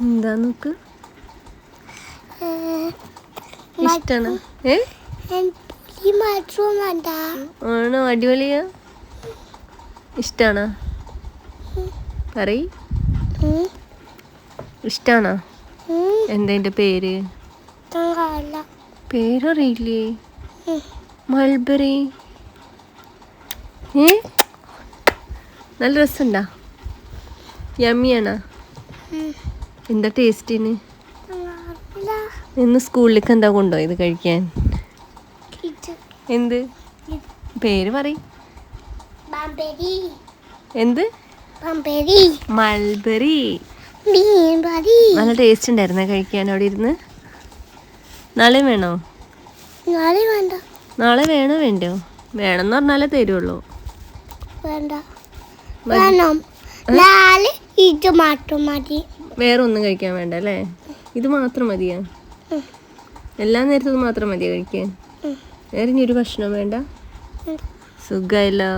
എന്താ നോക്ക്? ഇഷ്ടാണ്? ആണോ? അടിപൊളിയാ? ഇഷ്ടാണോ? പറയ്. ഇഷ്ടാണോ? എന്താ എന്റെ പേര്? പേരറിയില്ലേ? മൾബറി. ഏ? നല്ല രസമുണ്ടാ? യമ്മിയാണോ എന്താ ടേസ്റ്റിന്? ഇന്ന് സ്കൂളിലേക്ക് എന്താ കൊണ്ടോ ഇത് കഴിക്കാൻ? എന്ത്? പേര് പറ എന്ത്? മൾബറി. നല്ല ടേസ്റ്റ് ഉണ്ടായിരുന്നേ കഴിക്കാൻ അവിടെ ഇരുന്ന്? നാളെ വേണോ? നാളെ വേണ്ട. നാളെ വേണോ വേണ്ടോ? വേണമെന്ന് പറഞ്ഞാലേ തരുള്ളൂ. വേണ്ട. വേണം. നാളെ ഇത് മാത്രം മതി. വേറെ ഒന്നും കഴിക്കാൻ വേണ്ട അല്ലേ? ഇത് മാത്രം മതിയാ. എല്ലാ നേരത്തും മാത്രം മതിയാ കഴിക്കാൻ? വേറെ ഇനി ഒരു ഭക്ഷണം വേണ്ട? ഉം. സുഖമായല്ലോ